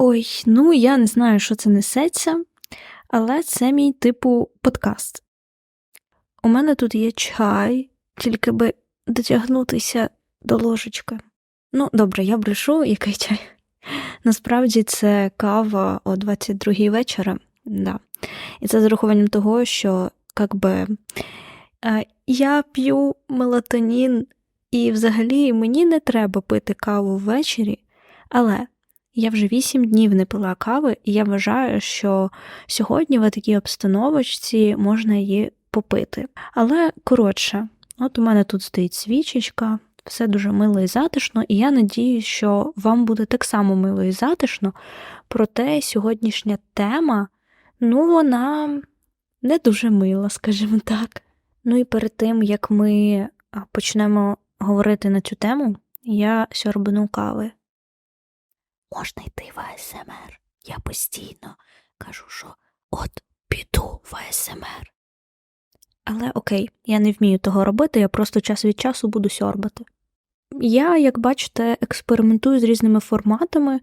Ой, ну я не знаю, що це несеться, але це мій типу подкаст. У мене тут є чай, тільки би дотягнутися до ложечки. Ну, добре, я брешу, який чай. Насправді це кава о 22-й вечора, да. І це з урахуванням того, що как би, е, я п'ю мелатонін, і взагалі мені не треба пити каву ввечері, але я вже 8 днів не пила кави, і я вважаю, що сьогодні в такій обстановочці можна її попити. Але коротше, от у мене тут стоїть свічечка, все дуже мило і затишно, і я надію, що вам буде так само мило і затишно. Проте сьогоднішня тема, ну, вона не дуже мила, скажімо так. Ну і перед тим, як ми почнемо говорити на цю тему, я сьорбну кави. Можна йти в АСМР. Я постійно кажу, що от піду в АСМР. Але окей, я не вмію того робити, я просто час від часу буду сьорбати. Я, як бачите, експериментую з різними форматами,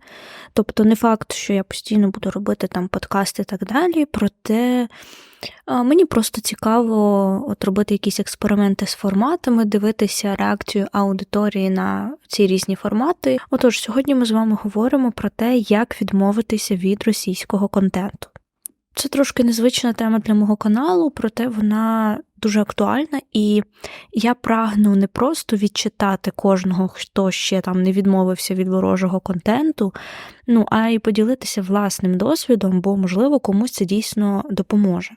тобто не факт, що я постійно буду робити там подкасти і так далі, проте мені просто цікаво от робити якісь експерименти з форматами, дивитися реакцію аудиторії на ці різні формати. Отож, сьогодні ми з вами говоримо про те, як відмовитися від російського контенту. Це трошки незвична тема для мого каналу, проте вона дуже актуальна, і я прагну не просто відчитати кожного, хто ще там не відмовився від ворожого контенту, ну а й поділитися власним досвідом, бо, можливо, комусь це дійсно допоможе.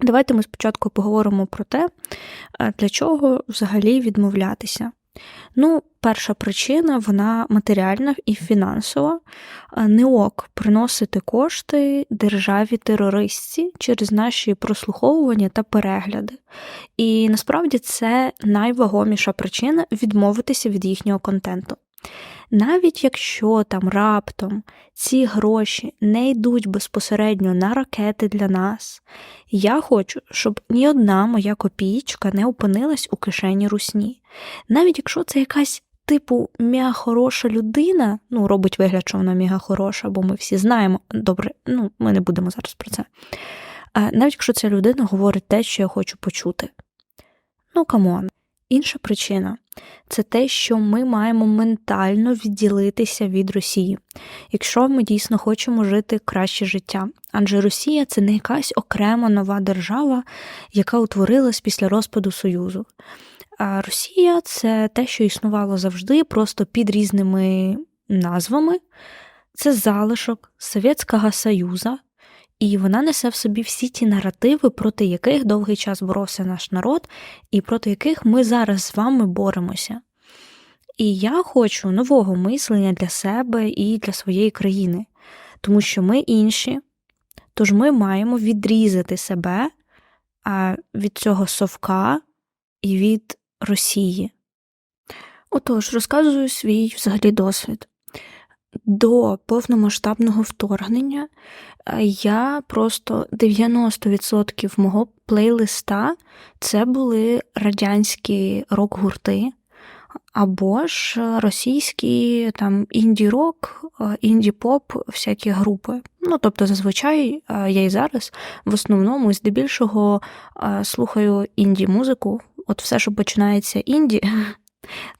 Давайте ми спочатку поговоримо про те, для чого взагалі відмовлятися. Ну, перша причина вона матеріальна і фінансова. Не ок приносити кошти державі терористці через наші прослуховування та перегляди. І насправді це найвагоміша причина відмовитися від їхнього контенту. Навіть якщо там раптом ці гроші не йдуть безпосередньо на ракети для нас, я хочу, щоб ні одна моя копійка не опинилась у кишені русні. Навіть якщо це якась типу мега хороша людина, ну, робить вигляд, що вона мега хороша, бо ми всі знаємо, добре, ну, ми не будемо зараз про це. А навіть якщо ця людина говорить те, що я хочу почути. Ну, камон. Інша причина це те, що ми маємо ментально відділитися від Росії, якщо ми дійсно хочемо жити краще життя. Адже Росія це не якась окрема нова держава, яка утворилась після розпаду Союзу. А Росія це те, що існувало завжди, просто під різними назвами. Це залишок Совєтського Союзу, і вона несе в собі всі ті наративи, проти яких довгий час боровся наш народ, і проти яких ми зараз з вами боремося. І я хочу нового мислення для себе і для своєї країни, тому що ми інші, тож ми маємо відрізати себе від цього совка і від Росії. Отож, розказую свій взагалі досвід. До повномасштабного вторгнення я просто 90% мого плейлиста це були радянські рок-гурти, або ж російські там інді-рок, е, інді-поп, всякі групи. Ну, тобто, зазвичай е, я і зараз в основному здебільшого слухаю інді-музику. От все, що починається інді,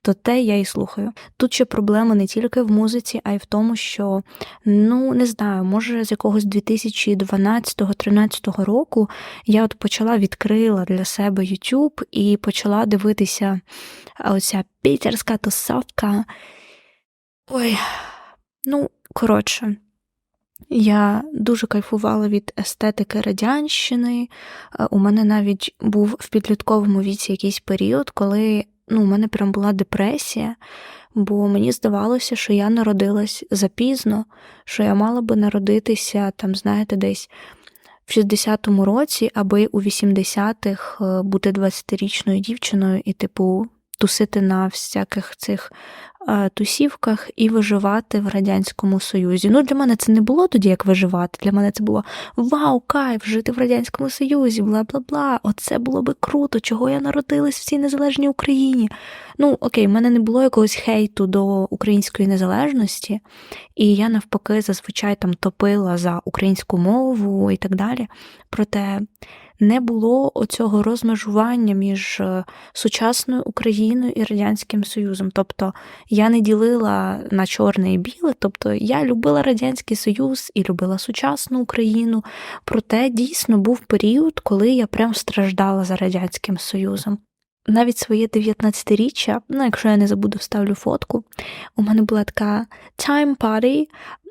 то те я і слухаю. Тут ще проблема не тільки в музиці, а й в тому, що, ну, не знаю, може, з якогось 2012-13 року я от почала відкрила для себе YouTube і почала дивитися оця пітерська тусовка. Ой, ну, коротше. Я дуже кайфувала від естетики радянщини. У мене навіть був в підлітковому віці якийсь період, коли ну, у мене прям була депресія, бо мені здавалося, що я народилась запізно, що я мала би народитися, там, знаєте, десь в 60-му році, аби у 80-х е, бути 20-річною дівчиною і, типу, тусити на всяких цих тусівках і виживати в Радянському Союзі. Ну, для мене це не було тоді як виживати. Для мене це було вау, кайф, жити в Радянському Союзі, бла бла бла. Оце було би круто, чого я народилась в цій незалежній Україні. Ну, окей, в мене не було якогось хейту до української незалежності, і я навпаки зазвичай там топила за українську мову і так далі. Проте не було оцього розмежування між е, сучасною Україною і Радянським Союзом. Тобто я не ділила на чорне і біле, тобто я любила Радянський Союз і любила сучасну Україну. Проте дійсно був період, коли я прям страждала за Радянським Союзом. Навіть своє 19-річчя, ну якщо я не забуду, вставлю фотку. У мене була така time party,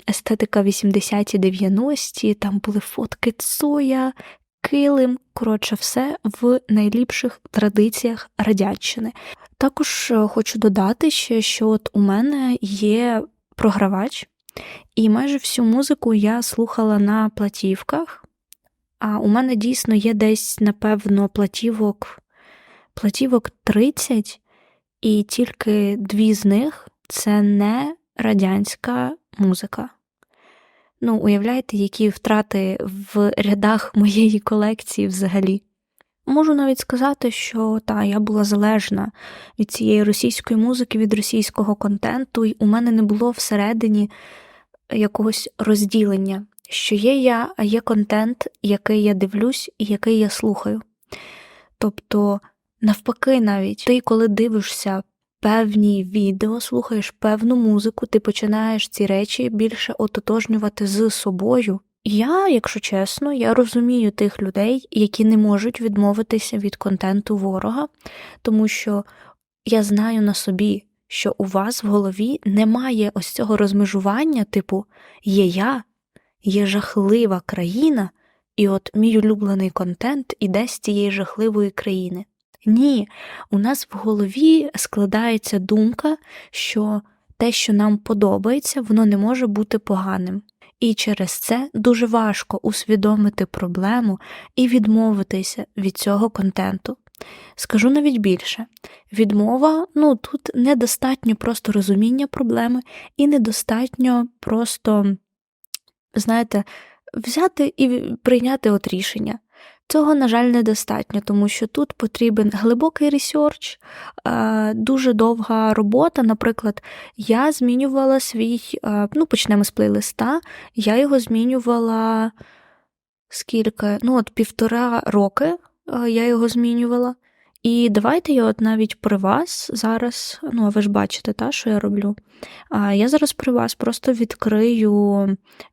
естетика 80-ті 90-ті, там були фотки Цоя, килим, коротше, все в найліпших традиціях радянщини. Також е, хочу додати ще, що от у мене є програвач, і майже всю музику я слухала на платівках. А у мене дійсно є десь, напевно, платівок, платівок 30, і тільки дві з них це не радянська музика. Ну, уявляєте, які втрати в рядах моєї колекції взагалі. Можу навіть сказати, що та, я була залежна від цієї російської музики, від російського контенту, і у мене не було всередині якогось розділення, що є я, а є контент, який я дивлюсь і який я слухаю. Тобто, навпаки, навіть ти, коли дивишся певні відео, слухаєш певну музику, ти починаєш ці речі більше ототожнювати з собою. Я, якщо чесно, я розумію тих людей, які не можуть відмовитися від контенту ворога, тому що я знаю на собі, що у вас в голові немає ось цього розмежування, типу, є я, є жахлива країна, і от мій улюблений контент іде з цієї жахливої країни. Ні, у нас в голові складається думка, що те, що нам подобається, воно не може бути поганим. І через це дуже важко усвідомити проблему і відмовитися від цього контенту. Скажу навіть більше: відмова, ну тут недостатньо просто розуміння проблеми, і недостатньо просто, знаєте, взяти і прийняти от рішення. Цього, на жаль, недостатньо, тому що тут потрібен глибокий ресерч, дуже довга робота. Наприклад, я змінювала свій, ну, почнемо з плейлиста, я його змінювала скільки, ну, от півтора роки я його змінювала. І давайте я от навіть при вас зараз, ну, а ви ж бачите, та, що я роблю. Я зараз при вас просто відкрию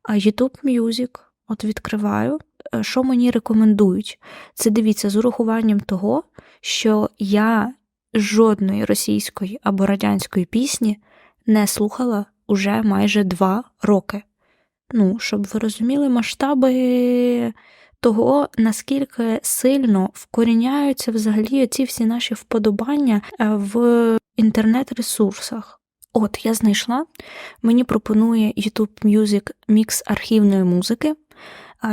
YouTube Music, от відкриваю що мені рекомендують? Це дивіться з урахуванням того, що я жодної російської або радянської пісні не слухала уже майже два роки. Ну, щоб ви розуміли масштаби того, наскільки сильно вкоріняються взагалі ці всі наші вподобання е, в інтернет-ресурсах. От, я знайшла, мені пропонує YouTube Music мікс архівної музики.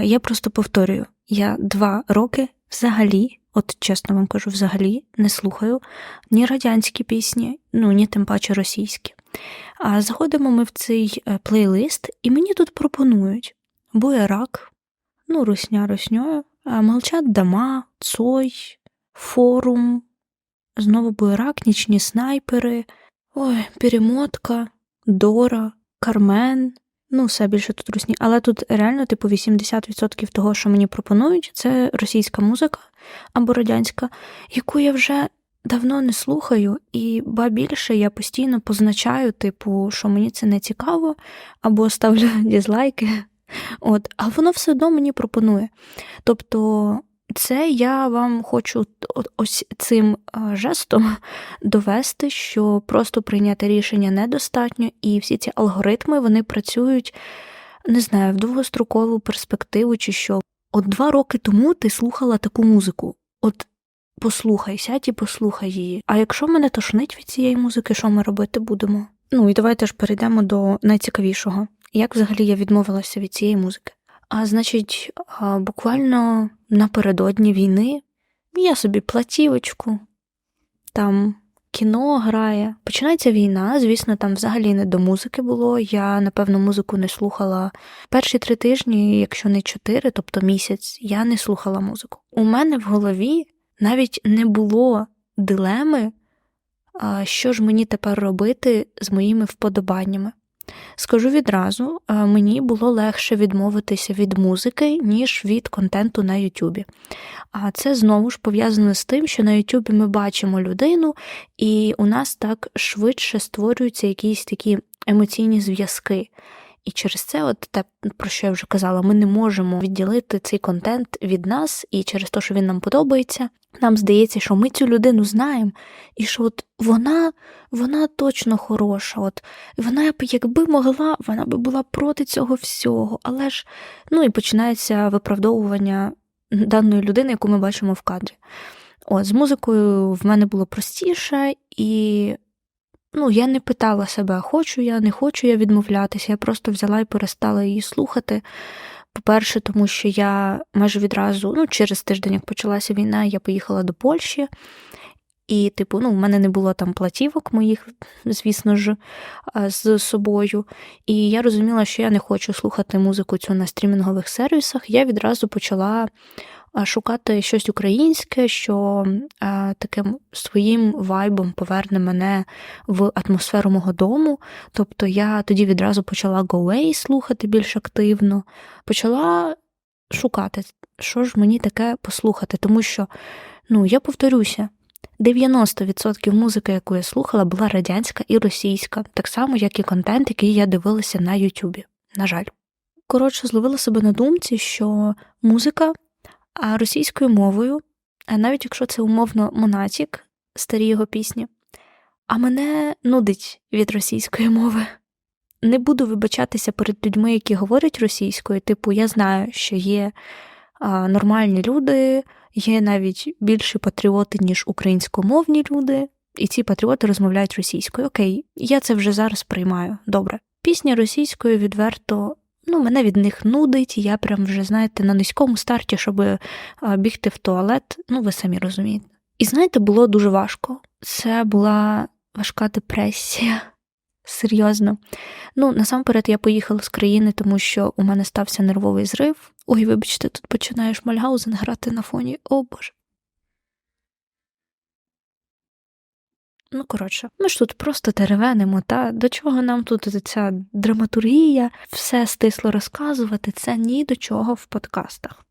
Я просто повторюю: я два роки взагалі, от чесно вам кажу, взагалі не слухаю ні радянські пісні, ну ні тим паче російські. А заходимо ми в цей е, плейлист, і мені тут пропонують Буерак, ну, Русня Русньою, Молчат дома, Цой, Форум, знову Буерак, Нічні снайпери, ой, Перемотка, Дора, Кармен. Ну, все більше тут русні. Але тут реально, типу, 80% того, що мені пропонують, це російська музика або радянська, яку я вже давно не слухаю, і ба більше я постійно позначаю, типу, що мені це не цікаво, або ставлю дізлайки. От, а воно все одно мені пропонує. Тобто це я вам хочу ось цим жестом довести, що просто прийняти рішення недостатньо, і всі ці алгоритми вони працюють, не знаю, в довгострокову перспективу, чи що. От два роки тому ти слухала таку музику. От послухай, сядь і послухай її. А якщо мене тошнить від цієї музики, що ми робити будемо? Ну і давайте ж перейдемо до найцікавішого. Як взагалі я відмовилася від цієї музики? А значить, буквально напередодні війни я собі платівочку, там кіно грає. Починається війна, звісно, там взагалі не до музики було. Я, напевно, музику не слухала перші три тижні, якщо не чотири, тобто місяць, я не слухала музику. У мене в голові навіть не було дилеми, що ж мені тепер робити з моїми вподобаннями. Скажу відразу, мені було легше відмовитися від музики, ніж від контенту на Ютубі. А це знову ж пов'язано з тим, що на Ютубі ми бачимо людину, і у нас так швидше створюються якісь такі емоційні зв'язки. І через це, от те, про що я вже казала, ми не можемо відділити цей контент від нас, і через те, що він нам подобається, нам здається, що ми цю людину знаємо, і що от вона, вона точно хороша. От вона б, якби могла, вона би була проти цього всього. Але ж ну і починається виправдовування даної людини, яку ми бачимо в кадрі. От, з музикою в мене було простіше, і ну, я не питала себе, хочу я, не хочу я відмовлятися. Я просто взяла і перестала її слухати. По-перше, тому що я майже відразу, ну, через тиждень, як почалася війна, я поїхала до Польщі. І, типу, ну, в мене не було там платівок моїх, звісно ж, з собою. І я розуміла, що я не хочу слухати музику цю на стрімінгових сервісах. Я відразу почала шукати щось українське, що таким своїм вайбом поверне мене в атмосферу мого дому. Тобто я тоді відразу почала Go слухати більш активно, почала шукати, що ж мені таке послухати, тому що, ну, я повторюся. 90% музики, яку я слухала, була радянська і російська, так само, як і контент, який я дивилася на Ютубі. На жаль. Коротше, зловила себе на думці, що музика російською мовою, навіть якщо це умовно Монатік, старі його пісні, а мене нудить від російської мови. Не буду вибачатися перед людьми, які говорять російською. Типу, я знаю, що є а, нормальні люди, є навіть більші патріоти, ніж українськомовні люди, і ці патріоти розмовляють російською. Окей, я це вже зараз приймаю. Добре. Пісня російською відверто ну, мене від них нудить, я прям вже, знаєте, на низькому старті, щоб бігти в туалет, ну, ви самі розумієте. І знаєте, було дуже важко. Це була важка депресія. Серйозно. Ну, насамперед, я поїхала з країни, тому що у мене стався нервовий зрив. Ой, вибачте, тут починаєш Мальгаузен грати на фоні. О Боже. Ну, коротше, ми ж тут просто теревенимо, та до чого нам тут ця драматургія, все стисло розказувати, це ні до чого в подкастах.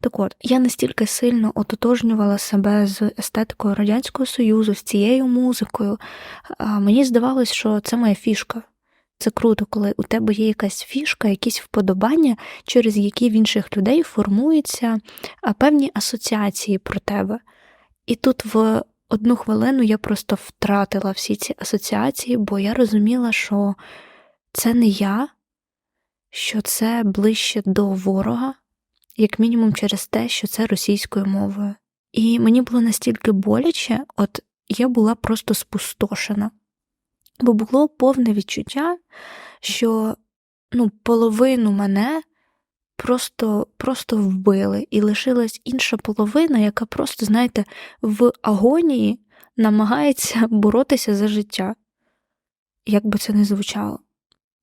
Так от, я настільки сильно ототожнювала себе з естетикою Радянського Союзу, з цією музикою. А Мені здавалось, що це моя фішка. Це круто, коли у тебе є якась фішка, якісь вподобання, через які в інших людей формуються певні асоціації про тебе. І тут в одну хвилину я просто втратила всі ці асоціації, бо я розуміла, що це не я, що це ближче до ворога, як мінімум через те, що це російською мовою. І мені було настільки боляче, от я була просто спустошена, бо було повне відчуття, що ну, половину мене просто просто вбили, і лишилась інша половина, яка просто, знаєте, в агонії намагається боротися за життя. Як би це не звучало.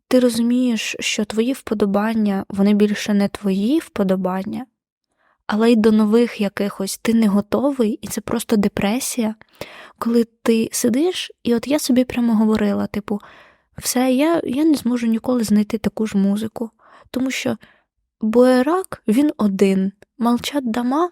Ти розумієш, що твої вподобання, вони більше не твої вподобання, але й до нових якихось ти не готовий, і це просто депресія, коли ти сидиш, і от я собі прямо говорила: типу, все, я я не зможу ніколи знайти таку ж музику, тому що Буерак він один, Молчат Дама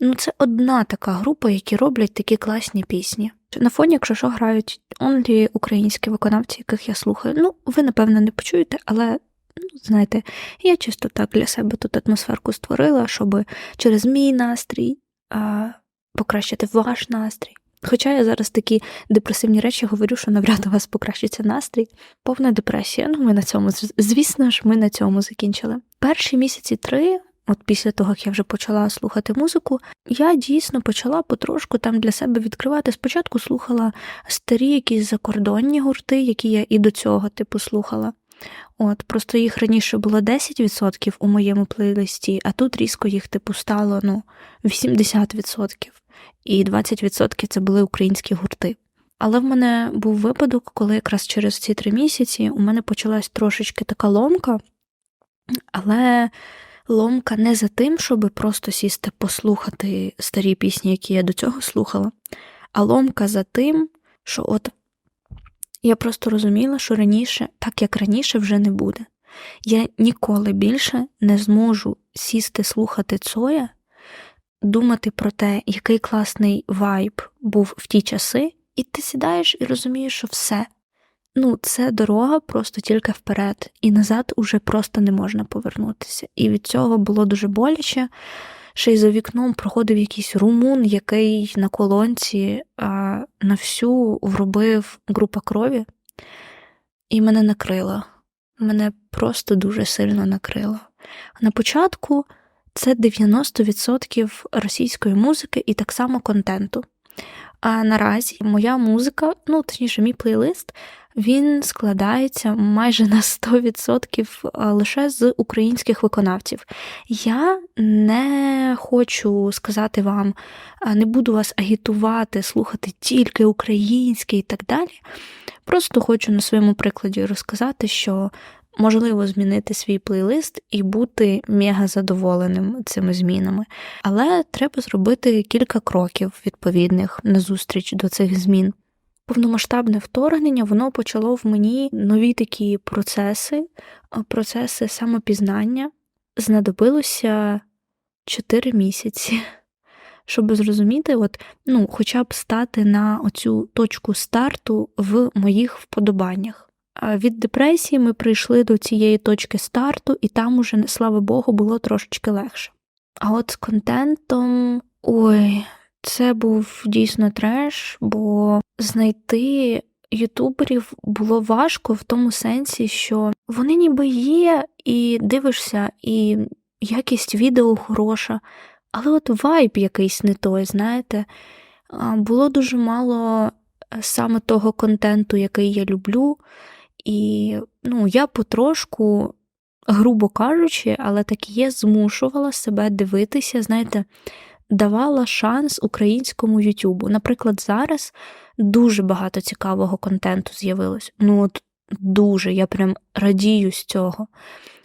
ну це одна така група, які роблять такі класні пісні. На фоні, якщо що, грають онлі українські виконавці, яких я слухаю. Ну, ви, напевно, не почуєте, але, ну, знаєте, я чисто так для себе тут атмосферку створила, щоб через мій настрій а, покращити ваш настрій. Хоча я зараз такі депресивні речі говорю, що навряд у вас покращиться настрій, повна депресія. Ну, ми на цьому, звісно ж, ми на цьому закінчили. Перші місяці три, от після того, як я вже почала слухати музику, я дійсно почала потрошку там для себе відкривати. Спочатку слухала старі якісь закордонні гурти, які я і до цього типу слухала. От, Просто їх раніше було 10% у моєму плейлисті, а тут різко їх типу стало ну, 80% і 20% це були українські гурти. Але в мене був випадок, коли якраз через ці три місяці у мене почалась трошечки така ломка, але ломка не за тим, щоб просто сісти послухати старі пісні, які я до цього слухала, а ломка за тим, що от я просто розуміла, що раніше, так як раніше, вже не буде. Я ніколи більше не зможу сісти слухати Цоя, думати про те, який класний вайб був в ті часи, і ти сідаєш і розумієш, що все. Ну, це дорога просто тільки вперед, і назад уже просто не можна повернутися. І від цього було дуже боляче. Ще й за вікном проходив якийсь румун, який на колонці а, на всю вробив група крові, і мене накрило. Мене просто дуже сильно накрило. На початку це 90% російської музики і так само контенту. А наразі моя музика, ну точніше, мій плейлист, він складається майже на 100% лише з українських виконавців. Я не хочу сказати вам, не буду вас агітувати, слухати тільки українське і так далі. Просто хочу на своєму прикладі розказати, що можливо змінити свій плейлист і бути мега задоволеним цими змінами. Але треба зробити кілька кроків відповідних назустріч до цих змін. Повномасштабне вторгнення воно почало в мені нові такі процеси, процеси самопізнання. Знадобилося 4 місяці, щоб зрозуміти, от, ну, хоча б стати на оцю точку старту в моїх вподобаннях. Від депресії ми прийшли до цієї точки старту, і там уже, слава Богу, було трошечки легше. А от з контентом, ой, це був дійсно треш, бо знайти ютуберів було важко в тому сенсі, що вони ніби є, і дивишся, і якість відео хороша, але от вайб якийсь не той, знаєте, було дуже мало саме того контенту, який я люблю. І ну, я потрошку, грубо кажучи, але так є, змушувала себе дивитися, знаєте, давала шанс українському Ютубу. Наприклад, зараз дуже багато цікавого контенту з'явилось. Ну, от дуже, я прям радію з цього.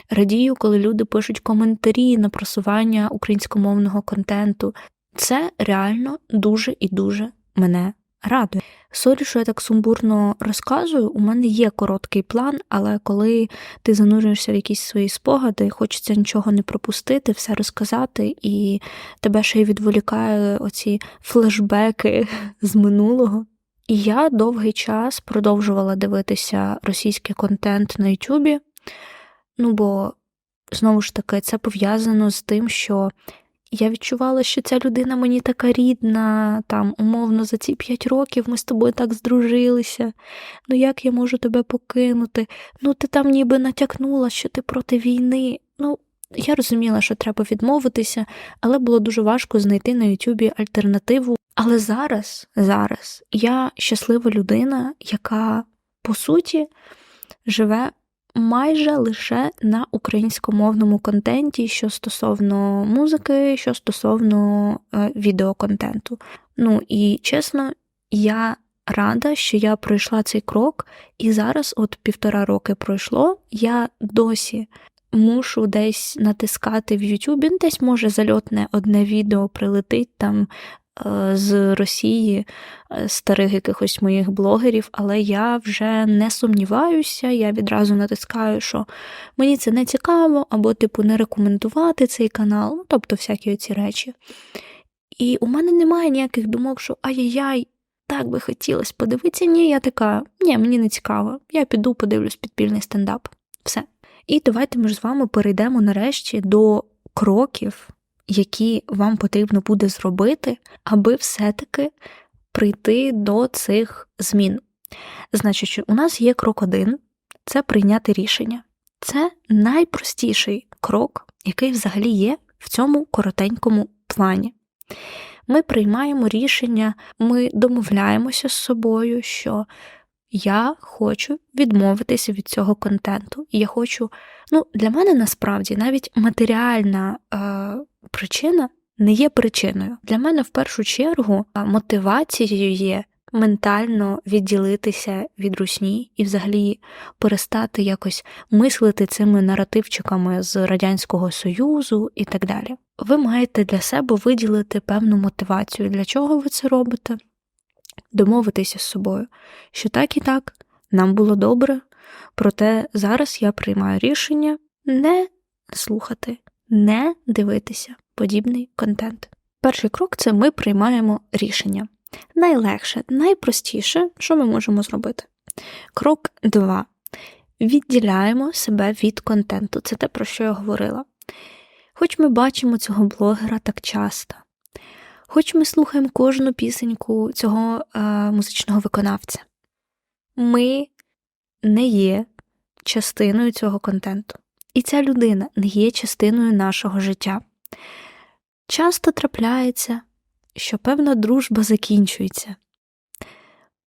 Радію, коли люди пишуть коментарі на просування українськомовного контенту. Це реально дуже і дуже мене радує. Сорі, що я так сумбурно розказую. У мене є короткий план, але коли ти занурюєшся в якісь свої спогади, хочеться нічого не пропустити, все розказати, і тебе ще й відволікає оці флешбеки з минулого. І я довгий час продовжувала дивитися російський контент на Ютубі. Ну бо знову ж таки, це пов'язано з тим, що я відчувала, що ця людина мені така рідна, там, умовно, за ці п'ять років ми з тобою так здружилися. Ну як я можу тебе покинути? Ну, ти там ніби натякнула, що ти проти війни. Ну, я розуміла, що треба відмовитися, але було дуже важко знайти на Ютубі альтернативу. Але зараз, зараз я щаслива людина, яка по суті живе майже лише на українськомовному контенті, що стосовно музики, що стосовно е, відеоконтенту. Ну і чесно, я рада, що я пройшла цей крок, і зараз, от півтора роки пройшло, я досі. Мушу десь натискати в Ютубі, десь може зальотне одне відео прилетить там з Росії, е, старих якихось моїх блогерів, але я вже не сумніваюся, я відразу натискаю, що мені це не цікаво, або, типу, не рекомендувати цей канал, ну, тобто всякі оці речі. І у мене немає ніяких думок, що ай-яй-яй, так би хотілося подивитися. Ні, я така, ні, мені не цікаво. Я піду подивлюсь підпільний стендап. Все. І давайте ми ж з вами перейдемо нарешті до кроків, які вам потрібно буде зробити, аби все-таки прийти до цих змін. Значить, у нас є крок один це прийняти рішення. Це найпростіший крок, який взагалі є в цьому коротенькому плані. Ми приймаємо рішення, ми домовляємося з собою, що я хочу відмовитися від цього контенту. І я хочу, ну, для мене насправді навіть матеріальна е, причина не є причиною. Для мене в першу чергу мотивацією є ментально відділитися від русні і взагалі перестати якось мислити цими наративчиками з Радянського Союзу і так далі. Ви маєте для себе виділити певну мотивацію. Для чого ви це робите? Домовитися з собою, що так і так, нам було добре, проте зараз я приймаю рішення не слухати, не дивитися подібний контент. Перший крок це ми приймаємо рішення. Найлегше, найпростіше, що ми можемо зробити. Крок 2. Відділяємо себе від контенту. Це те, про що я говорила. Хоч ми бачимо цього блогера так часто, хоч ми слухаємо кожну пісеньку цього е, музичного виконавця, ми не є частиною цього контенту. І ця людина не є частиною нашого життя. Часто трапляється, що певна дружба закінчується.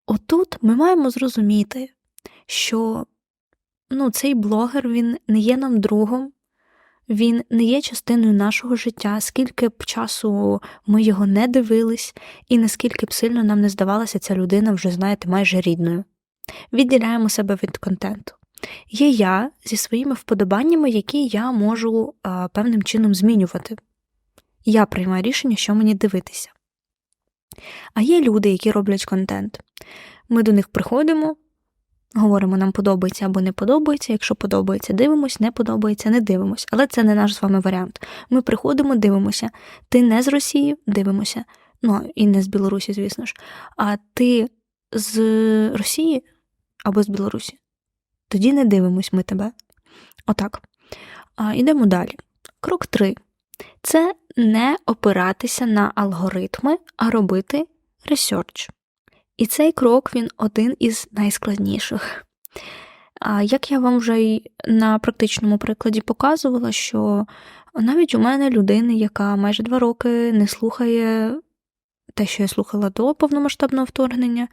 Отут ми маємо зрозуміти, що ну, цей блогер він не є нам другом, він не є частиною нашого життя, скільки б часу ми його не дивились, і наскільки б сильно нам не здавалася ця людина вже, знаєте, майже рідною. Відділяємо себе від контенту. Є я зі своїми вподобаннями, які я можу а, певним чином змінювати. Я приймаю рішення, що мені дивитися. А є люди, які роблять контент. Ми до них приходимо, говоримо, нам подобається або не подобається. Якщо подобається, дивимось, не подобається, не дивимось. Але це не наш з вами варіант. Ми приходимо, дивимося. Ти не з Росії, дивимося. Ну, і не з Білорусі, звісно ж. А ти з Росії або з Білорусі. Тоді не дивимось ми тебе. Отак. А, Ідемо далі. Крок 3. Це не опиратися на алгоритми, а робити ресерч. І цей крок він один із найскладніших. Як я вам вже й на практичному прикладі показувала, що навіть у мене людини, яка майже два роки не слухає те, що я слухала до повномасштабного вторгнення,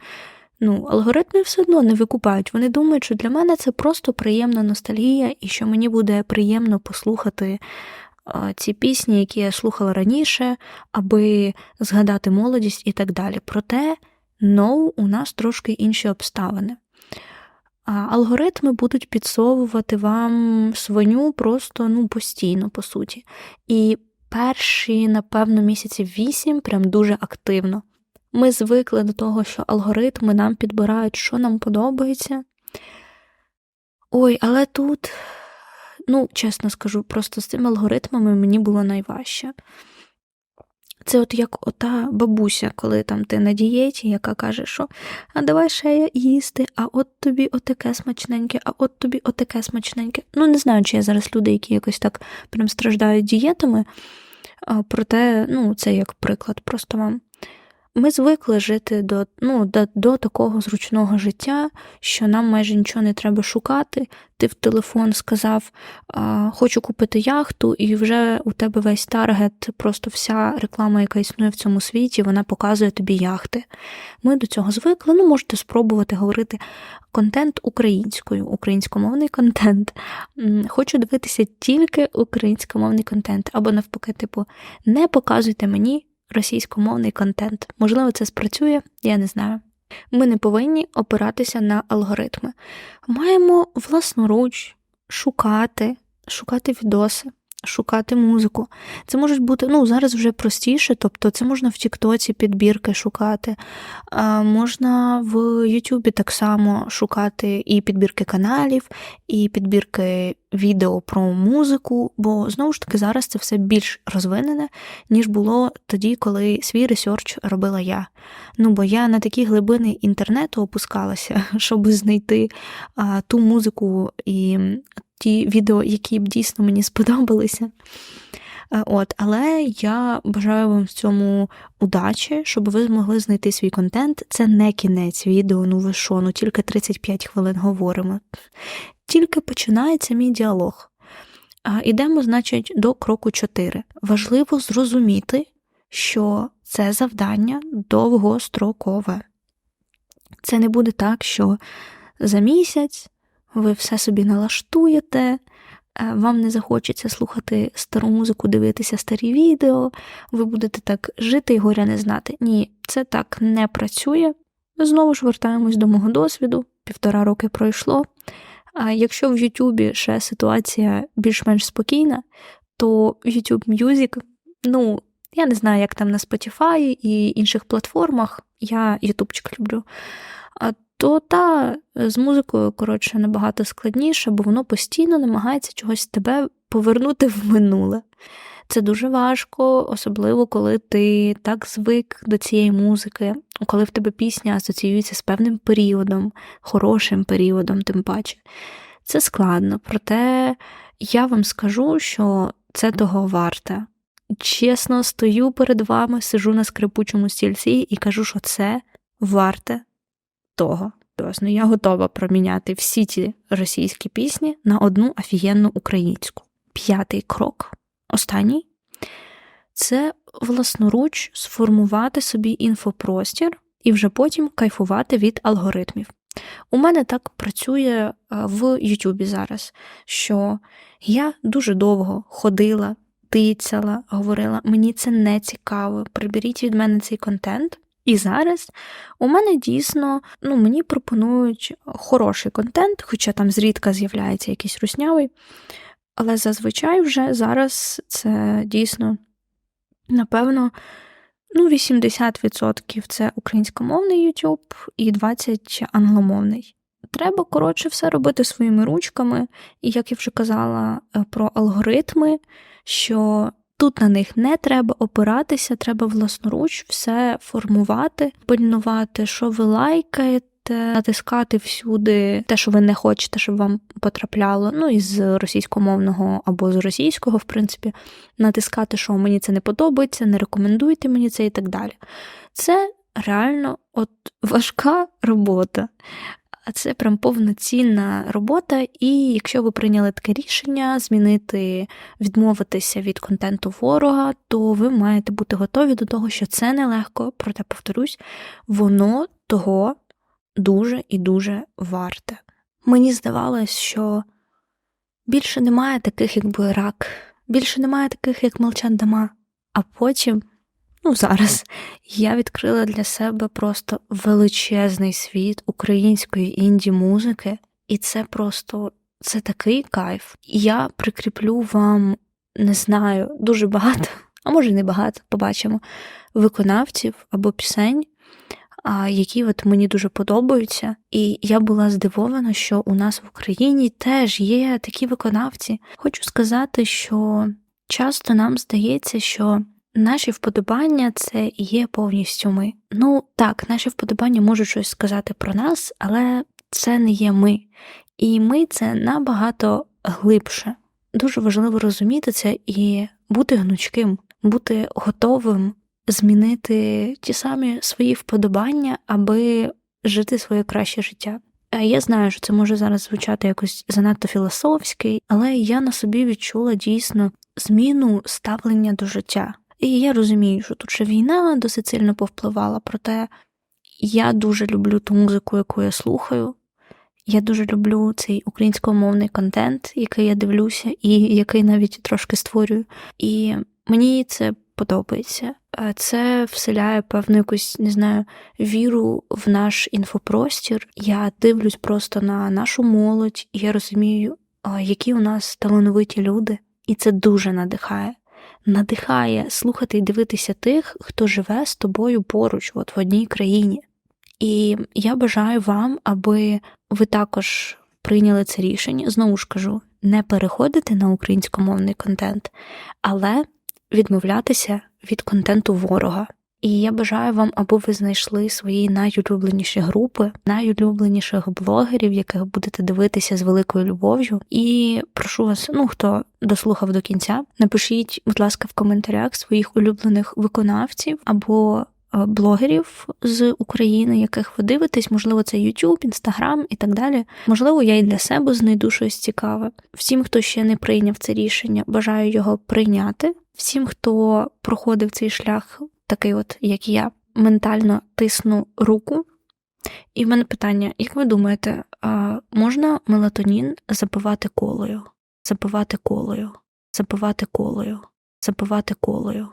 ну, алгоритми все одно не викупають. Вони думають, що для мене це просто приємна ностальгія, і що мені буде приємно послухати ці пісні, які я слухала раніше, аби згадати молодість і так далі. Проте, ну, у нас трошки інші обставини. Алгоритми будуть підсовувати вам свиню просто ну, постійно, по суті. І перші, напевно, місяців вісім прям дуже активно. Ми звикли до того, що алгоритми нам підбирають, що нам подобається. Ой, але тут Ну, чесно скажу, просто з цими алгоритмами мені було найважче. Це от як ота бабуся, коли там ти на дієті, яка каже, що а давай ще їсти, а от тобі отаке смачненьке, а от тобі отаке смачненьке. Ну, не знаю, чи є зараз люди, які якось так прям страждають дієтами, проте, ну, це як приклад просто вам. Ми звикли жити до ну, до, до такого зручного життя, що нам майже нічого не треба шукати. Ти в телефон сказав, хочу купити яхту, і вже у тебе весь таргет, просто вся реклама, яка існує в цьому світі, вона показує тобі яхти. Ми до цього звикли. Ну, можете спробувати говорити контент українською, українськомовний контент. Хочу дивитися тільки українськомовний контент, або навпаки, типу, не показуйте мені російськомовний контент. Можливо, це спрацює, я не знаю. Ми не повинні опиратися на алгоритми. Маємо власноруч шукати, шукати відоси, шукати музику. Це можуть бути, ну, зараз вже простіше, тобто це можна в Тіктоці підбірки шукати, а можна в Ютубі так само шукати і підбірки каналів, і підбірки відео про музику, бо знову ж таки зараз це все більш розвинене, ніж було тоді, коли свій ресерч робила я. Ну, бо я на такі глибини інтернету опускалася, щоб знайти а, ту музику і ті відео, які б дійсно мені сподобалися. Е, от, Але я бажаю вам в цьому удачі, щоб ви змогли знайти свій контент. Це не кінець відео, ну ви що, ну тільки 35 хвилин говоримо. Тільки починається мій діалог. Ідемо, значить, до кроку 4. Важливо зрозуміти, що це завдання довгострокове. Це не буде так, що за місяць ви все собі налаштуєте, е, вам не захочеться слухати стару музику, дивитися старі відео, ви будете так жити і горя не знати. Ні, це так не працює. Знову ж вертаємось до мого досвіду. Півтора роки пройшло. А якщо в Ютубі ще ситуація більш-менш спокійна, то YouTube Music, ну, я не знаю, як там на Spotify і інших платформах, я ютубчик люблю. То та з музикою, коротше, набагато складніше, бо воно постійно намагається чогось тебе повернути в минуле. Це дуже важко, особливо коли ти так звик до цієї музики, коли в тебе пісня асоціюється з певним періодом, хорошим періодом, тим паче. Це складно, проте я вам скажу, що це того варте. Чесно, стою перед вами, сижу на скрипучому стільці і кажу, що це варте того. Тобто я готова проміняти всі ті російські пісні на одну офігенну українську. П'ятий крок, останній це власноруч сформувати собі інфопростір і вже потім кайфувати від алгоритмів. У мене так працює е, в Ютубі зараз, що я дуже довго ходила, тицяла, говорила, мені це не цікаво, приберіть від мене цей контент. І зараз у мене дійсно ну, мені пропонують хороший контент, хоча там зрідка з'являється якийсь руснявий. Але зазвичай вже зараз це дійсно, напевно, ну, 80% це українськомовний YouTube і 20% англомовний. Треба, коротше, все робити своїми ручками, і як я вже казала е, про алгоритми, що тут на них не треба опиратися, треба власноруч все формувати, пильнувати, що ви лайкаєте, натискати всюди те, що ви не хочете, щоб вам потрапляло. Ну, із російськомовного або з російського, в принципі, натискати, що мені це не подобається, не рекомендуйте мені це і так далі. Це реально от важка робота. А це прям повноцінна робота, і якщо ви прийняли таке рішення змінити, відмовитися від контенту ворога, то ви маєте бути готові до того, що це нелегко, проте повторюсь, воно того дуже і дуже варте. Мені здавалось, що більше немає таких, як Буерак, більше немає таких, як Молчан Дама. А потім, ну зараз, я відкрила для себе просто величезний світ української інді-музики, і це просто це такий кайф. Я прикріплю вам, не знаю, дуже багато, а може не багато, побачимо, виконавців або пісень, які от мені дуже подобаються. І я була здивована, що у нас в Україні теж є такі виконавці. Хочу сказати, що часто нам здається, що наші вподобання це є повністю ми. Ну так, наші вподобання можуть щось сказати про нас, але це не є ми. І ми це набагато глибше. Дуже важливо розуміти це і бути гнучким, бути готовим змінити ті самі свої вподобання, аби жити своє краще життя. Я знаю, що це може зараз звучати якось занадто філософськи, але я на собі відчула дійсно зміну ставлення до життя. І я розумію, що тут ще війна досить сильно повпливала, проте я дуже люблю ту музику, яку я слухаю. Я дуже люблю цей українськомовний контент, який я дивлюся, і який навіть трошки створюю. І мені це подобається. Це вселяє певну якусь, не знаю, віру в наш інфопростір. Я дивлюсь просто на нашу молодь, і я розумію, які у нас талановиті люди, і це дуже надихає. Надихає слухати і дивитися тих, хто живе з тобою поруч, от в одній країні. І я бажаю вам, аби ви також прийняли це рішення. Знову ж кажу, не переходити на українськомовний контент, але відмовлятися від контенту ворога. І я бажаю вам, аби ви знайшли свої найулюбленіші групи, найулюбленіших блогерів, яких будете дивитися з великою любов'ю. І прошу вас, ну хто дослухав до кінця, напишіть, будь ласка, в коментарях своїх улюблених виконавців або блогерів з України, яких ви дивитесь, можливо, це YouTube, Instagram і так далі. Можливо, я і для себе знайду щось цікаве. Всім, хто ще не прийняв це рішення, бажаю його прийняти. Всім, хто проходив цей шлях, такий, от як я, ментально тисну руку. І в мене питання: як ви думаєте, а можна мелатонін запивати колою? Запивати колою, запивати колою, запивати колою?